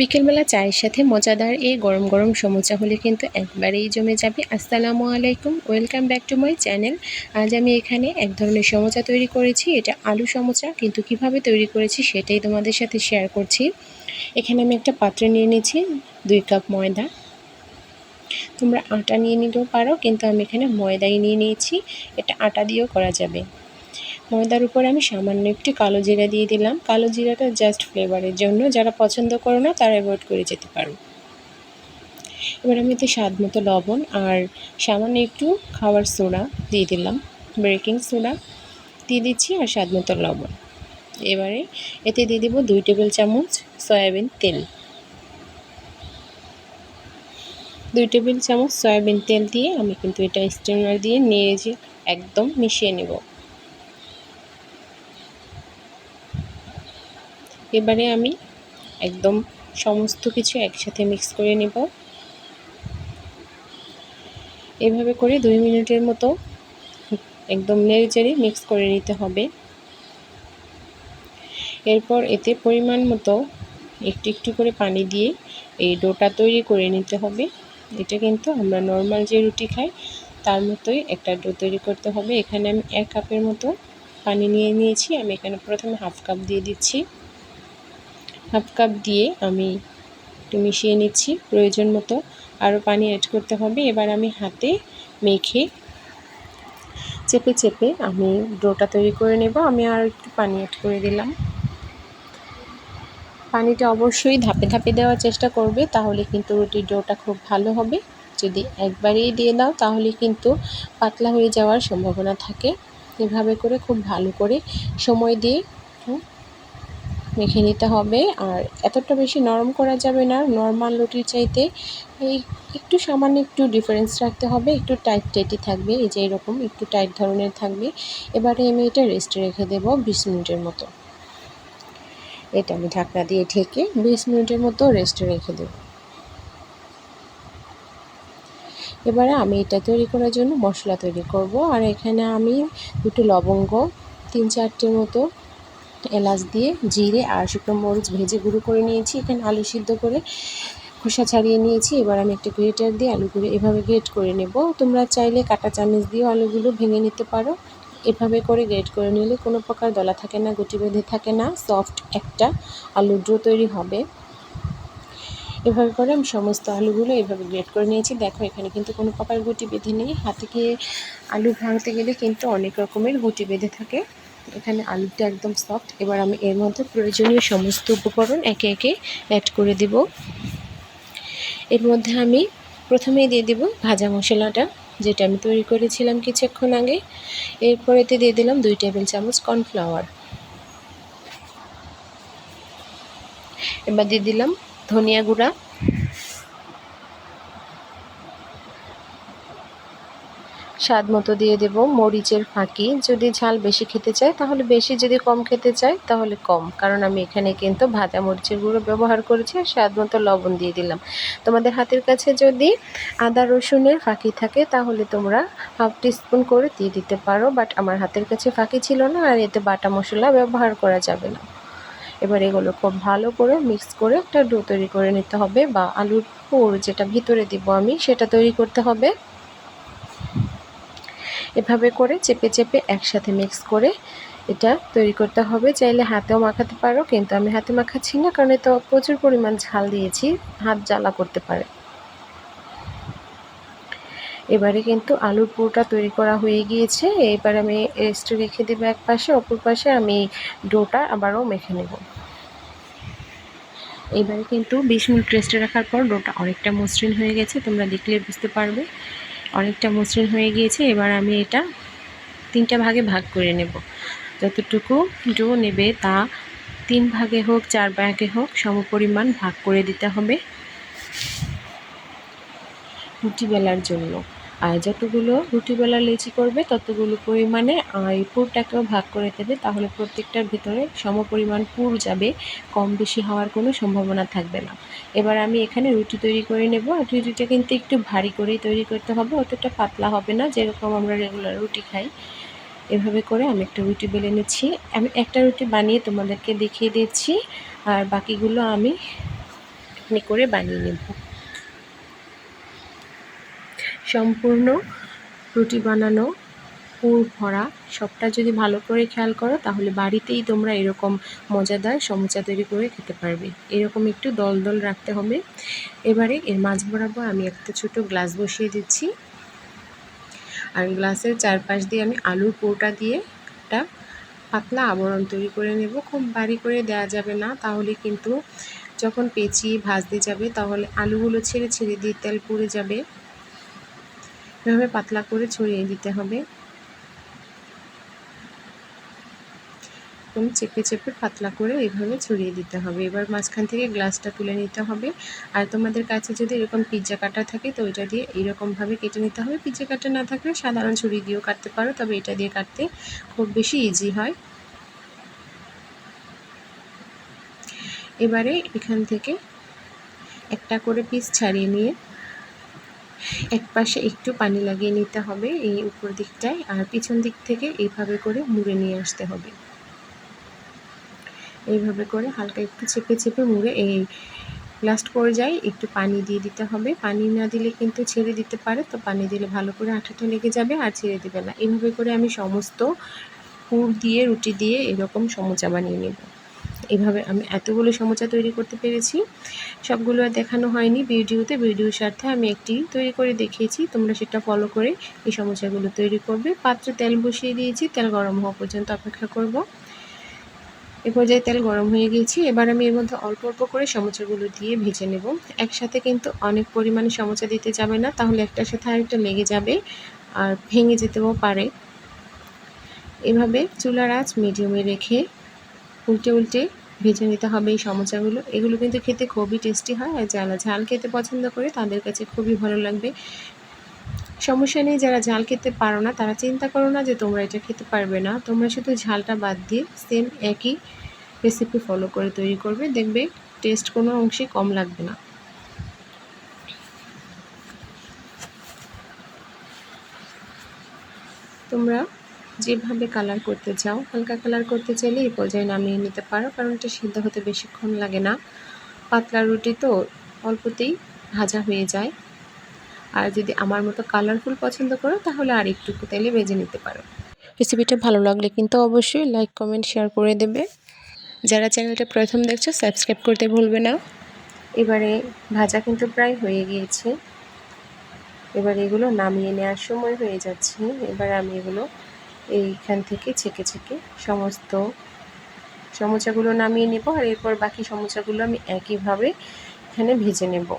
বিকেলবেলা চায়ের সাথে মজাদার এই গরম গরম সমোচা হলে কিন্তু একবারেই জমে যাবে। আসসালামু আলাইকুম, welcome back to my channel. আজ আমি এখানে এক ধরনের সমোচা তৈরি করেছি, এটা আলু সমোচা। কিন্তু কীভাবে তৈরি করেছি সেটাই তোমাদের সাথে শেয়ার করছি। এখানে আমি একটা পাত্রে নিয়ে নিয়েছি দুই কাপ ময়দা। তোমরা আটা নিয়ে নিতেও পারো, কিন্তু আমি এখানে ময়দাই নিয়ে নিয়েছি। এটা আটা দিয়েও করা যাবে। ময়দার উপর আমি সামান্য একটু কালো জিরা দিয়ে দিলাম। কালো জিরাটা জাস্ট ফ্লেভারের জন্য। যারা পছন্দ করো না, তারা অ্যাভয়েড করে যেতে পারো। এবার আমি এতে স্বাদ মতো লবণ আর সামান্য একটু খাওয়ার সোডা দিয়ে দিলাম। বেকিং সোডা দিয়ে দিচ্ছি আর স্বাদ মতো লবণ। এবারে এতে দিয়ে দেবো দুই টেবিল চামচ সয়াবিন তেল। দুই টেবিল চামচ সয়াবিন তেল দিয়ে আমি কিন্তু এটা স্টেনার দিয়ে নিয়ে যে একদম মিশিয়ে নেব। এবারে আমি একদম সমস্ত কিছু একসাথে মিক্স করে নেব। এভাবে করে দুই মিনিটের মতো একদম নেড়ে মিক্স করে নিতে হবে। এরপর এতে পরিমাণ মতো একটু একটু করে পানি দিয়ে এই ডোটা তৈরি করে নিতে হবে। এটা কিন্তু আমরা নর্মাল যে রুটি খাই, তার মতোই একটা ডো তৈরি করতে হবে। এখানে আমি এক কাপের মতো পানি নিয়ে নিয়েছি। আমি এখানে প্রথমে হাফ কাপ দিয়ে দিচ্ছি। হাফ কাপ দিয়ে আমি একটু মিশিয়ে নিচ্ছি প্রয়োজন মতো। আরও পানি অ্যাড করতে হবে। এবার আমি হাতে মেখে চেপে চেপে আমি ডোটা তৈরি করে নেব। আমি আর একটু পানি অ্যাড করে দিলাম। পানিটা অবশ্যই ধাপে ধাপে দেওয়ার চেষ্টা করবে, তাহলে কিন্তু রুটির ডোটা খুব ভালো হবে। যদি একবারেই দিয়ে দাও, তাহলে কিন্তু পাতলা হয়ে যাওয়ার সম্ভাবনা থাকে। এভাবে করে খুব ভালো করে সময় দিয়ে মেখে নিতে হবে। আর এতটা বেশি নরম করা যাবে না। নর্মাল রুটির চাইতে এই একটু সামান্য একটু ডিফারেন্স রাখতে হবে। একটু টাইট টাইটই থাকবে। এই যে এরকম একটু টাইট ধরনের থাকবে। এবারে আমি এটা রেস্টে রেখে দেবো বিশ মিনিটের মতো। এটা আমি ঢাকনা দিয়ে ঢেকে বিশ মিনিটের মতো রেস্টে রেখে দেব। এবারে আমি এটা তৈরি করার জন্য মশলা তৈরি করব। আর এখানে আমি দুটো লবঙ্গ, তিন চারটের মতো এলাচ দিয়ে জিরে আর শুকনো মরিচ ভেজে গুঁড়ো করে নিয়েছি। এখানে আলু সিদ্ধ করে খোসা ছাড়িয়ে নিয়েছি। এবার আমি একটা গ্রেটার দিয়ে আলুগুলো এভাবে গ্রেট করে নেব। তোমরা চাইলে কাটা চামচ দিয়েও আলুগুলো ভেঙে নিতে পারো। এভাবে করে গ্রেট করে নিলে কোনো প্রকার দলা থাকে না গুটি বেঁধে থাকে না, সফট একটা আলু ড্রো তৈরি হবে। এভাবে করে আমি সমস্ত আলুগুলো এভাবে গ্রেট করে নিয়েছি। দেখো, এখানে কিন্তু কোনো প্রকার গুটি বেঁধে নেই। হাতে গিয়ে আলু ভাঙতে গেলে কিন্তু অনেক রকমের গুটি বেঁধে থাকে। এখানে আলুটা একদম সফট এবার আমি এর মধ্যে প্রয়োজনীয় সমস্ত উপকরণ একে একে অ্যাড করে দেব। এর মধ্যে আমি প্রথমেই দিয়ে দেব ভাজা মশলাটা, যেটা আমি তৈরি করেছিলাম কিছুক্ষণ আগে। এরপরেতে দিয়ে দিলাম দুই টেবিল চামচ কর্নফ্লাওয়ার। এবার দিয়ে দিলাম ধনিয়া গুঁড়া স্বাদ মতো দিয়ে দেব মরিচের ফাঁকি। যদি ঝাল বেশি খেতে চাই তাহলে বেশি যদি কম খেতে চাই তাহলে কম। কারণ আমি এখানে কিন্তু ভাজা মরিচের গুঁড়ো ব্যবহার করেছি আর স্বাদ মতো লবণ দিয়ে দিলাম। তোমাদের হাতের কাছে যদি আদা রসুনের ফাঁকি থাকে, তাহলে তোমরা হাফ টিস্পুন করে দিয়ে দিতে পারো। বাট আমার হাতের কাছে ফাঁকি ছিল না, আর এতে বাটা মশলা ব্যবহার করা যাবে না। এবার এগুলো খুব ভালো করে মিক্স করে একটা ডো তৈরি করে নিতে হবে, বা আলুর পুর যেটা ভিতরে দিব আমি, সেটা তৈরি করতে হবে। এভাবে করে চেপে চেপে একসাথে মিক্স করে এটা তৈরি করতে হবে। চাইলে হাতেও মাখাতে পারো, কিন্তু আমি হাতে মাখাচ্ছি না, কারণ এতে প্রচুর পরিমাণ ঝাল দিয়েছি, হাত জ্বালা করতে পারে। এবারে কিন্তু আলুর পুরোটা তৈরি করা হয়ে গিয়েছে। এবার আমি রেস্টে রেখে দেবো এক পাশে, অপর পাশে আমি ডোটা আবারও মেখে নেব। এবারে কিন্তু বিশ মিনিট রেস্টে রাখার পর ডোটা অনেকটা মসৃণ হয়ে গেছে, তোমরা দেখলে বুঝতে পারবে। অনেকটা মসৃণ হয়ে গিয়েছে, এবার আমি এটা তিনটা ভাগে ভাগ করে নেব। যতটুকু ডো নেবে তা তিন ভাগে হোক, চার ভাগে হোক, সমপরিমাণ ভাগ করে দিতে হবে রুটি বেলার জন্য। আর যতগুলো রুটি বেলা লেচি করবে, ততগুলো পরিমাণে এই পুরটাকেও ভাগ করে দেবে। তাহলে প্রত্যেকটার ভিতরে সম পরিমাণ পুর যাবে, কম বেশি হওয়ার কোনো সম্ভাবনা থাকবে না। এবার আমি এখানে রুটি তৈরি করে নেব। আর রুটিটা কিন্তু একটু ভারী করেই তৈরি করতে হবে, অতটা পাতলা হবে না, যেরকম আমরা রেগুলার রুটি খাই। এভাবে করে আমি একটা রুটি বেলে নিচ্ছি। আমি একটা রুটি বানিয়ে তোমাদেরকে দেখিয়ে দিচ্ছি, আর বাকিগুলো আমি করে বানিয়ে নেব। সম্পূর্ণ রুটি বানানো, পুর ভরা, সবটা যদি ভালো করে খেয়াল করো, তাহলে বাড়িতেই তোমরা এরকম মজাদার সমুচা তৈরি করে খেতে পারবে। এরকম একটু দল দল রাখতে হবে। এবারে এর মাঝ বরাবর আমি একটা ছোট গ্লাস বসিয়ে দিচ্ছি। আর গ্লাসের চারপাশ দিয়ে আমি আলুর পোটা দিয়ে একটা পাতলা আবরণ তৈরি করে নেব। খুব বাড়ি করে দেওয়া যাবে না, তাহলে কিন্তু যখন পেঁচিয়ে ভাজতে যাবে, তাহলে আলুগুলো ছেড়ে ছেড়ে দিয়ে তেল পুড়ে যাবে। এভাবে পাতলা করে ছড়িয়ে দিতে হবে। এরকম চেপে চেপে পাতলা করে এইভাবে ছড়িয়ে দিতে হবে। এবার মাঝখান থেকে গ্লাসটা তুলে নিতে হবে। আর তোমাদের কাছে যদি এরকম পিৎজা কাটা থাকে, তো ওইটা দিয়ে এইরকমভাবে কেটে নিতে হবে। পিৎজা কাটা না থাকলে সাধারণ ছুরি দিয়েও কাটতে পারো, তবে এটা দিয়ে কাটতে খুব বেশি ইজি হয়। এবারে এখান থেকে একটা করে পিস ছাড়িয়ে নিয়ে এক পাশে একটু পানি লাগিয়ে নিতে হবে এই উপর দিকটায় আর পিছন দিক থেকে এইভাবে করে মুড়ে নিয়ে আসতে হবে। এইভাবে করে হালকা একটু চেপে চেপে মুড়ে এই লাস্ট পর্যায়ে একটু পানি দিয়ে দিতে হবে। পানি না দিলে কিন্তু ছেড়ে দিতে পারে, তো পানি দিলে ভালো করে আঠাটা লেগে যাবে আর ছেড়ে দেবে না। এইভাবে করে আমি সমস্ত পুর দিয়ে, রুটি দিয়ে এরকম সমোচা বানিয়ে নেব। এভাবে আমি এতগুলো সমোচা তৈরি করতে পেরেছি। সবগুলো আর দেখানো হয়নি ভিডিওতে। ভিডিওর স্বার্থে আমি একটি তৈরি করে দেখিয়েছি। তোমরা সেটা ফলো করে এই সমোচাগুলো তৈরি করবে। পাত্রে তেল বসিয়ে দিয়েছি। তেল গরম হওয়া পর্যন্ত অপেক্ষা করব। এ পর্যায়ে তেল গরম হয়ে গিয়েছি। এবার আমি এর মধ্যে অল্প অল্প করে সমোচাগুলো দিয়ে ভেজে নেব। একসাথে কিন্তু অনেক পরিমাণে সমোচা দিতে যাবে না। তাহলে একটার সাথে আরেকটা লেগে যাবে আর ভেঙে যেতেও পারে। এভাবে চুলার আঁচ মিডিয়ামে রেখে উল্টে উল্টে ভেজে নিতে হবে এই সমোচাগুলো। এগুলো কিন্তু খেতে খুবই টেস্টি হয় আর যারা ঝাল খেতে পছন্দ করে তাদের কাছে খুবই ভালো লাগবে। সমস্যা নেই, যারা ঝাল খেতে পারো না, তারা চিন্তা করো না যে তোমরা এটা খেতে পারবে না। তোমরা শুধু ঝালটা বাদ দিয়ে সেম একই রেসিপি ফলো করে তৈরি করবে। দেখবে টেস্ট কোনো অংশে কম লাগবে না। তোমরা যেভাবে কালার করতে চাও, হালকা কালার করতে চাইলে এই পর্যায়ে নামিয়ে নিতে পারো, কারণ এটা সিদ্ধ হতে বেশিক্ষণ লাগে না। পাতলা রুটি তো অল্পতেই ভাজা হয়ে যায়। আর যদি আমার মতো কালারফুল পছন্দ করো, তাহলে আর একটু তেলে ভেজে নিতে পারো। রেসিপিটা ভালো লাগলে কিন্তু অবশ্যই লাইক কমেন্ট শেয়ার করে দেবে। যারা চ্যানেলটা প্রথম দেখছ সাবস্ক্রাইব করতে ভুলবে না। এবারে ভাজা কিন্তু প্রায় হয়ে গিয়েছে। এবার এগুলো নামিয়ে নেওয়ার সময় হয়ে যাচ্ছে। এবার আমি এগুলো এইখান থেকে ছেঁকে ছেঁকে সমস্ত সমোচাগুলো নামিয়ে নেব আর এরপর বাকি সমোচাগুলো আমি একইভাবে এখানে ভেজে নেব।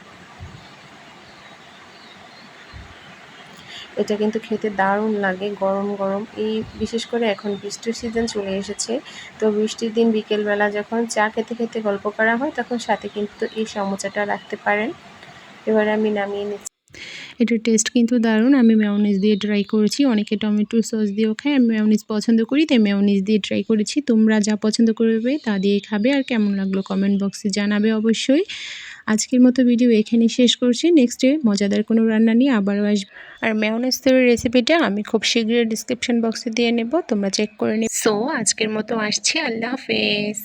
এটা কিন্তু খেতে দারুণ লাগে, গরম গরম। এই বিশেষ করে এখন বৃষ্টির সিজন চলে এসেছে, তো বৃষ্টির দিন বিকেলবেলা যখন চা খেতে খেতে গল্প করা হয়, তখন সাথে কিন্তু এই সমোচাটা রাখতে পারেন। এবার আমি নামিয়ে নিচ্ছি। এটার টেস্ট কিন্তু দারুণ। আমি মেয়নিজ দিয়ে ট্রাই করেছি। অনেকে টমেটো সস দিয়েও খায়। আমি মেয়নিজ পছন্দ করি, তাই মেয়নিজ দিয়ে ট্রাই করেছি। তোমরা যা পছন্দ করবে তা দিয়েই খাবে। আর কেমন লাগল কমেন্ট বক্সে জানাবে অবশ্যই। আজকের মতো ভিডিও এখানে শেষ করছি। নেক্সটে মজাদার কোনো রান্না নিয়ে আবারও আসবে। আর মেয়নিজ তৈরির রেসিপিটা আমি খুব শীঘ্রই ডিসক্রিপশন বক্সে দিয়ে নেব। তোমরা চেক করে নিও সো আজকের মতো আসছি। আল্লাহ হাফেজ।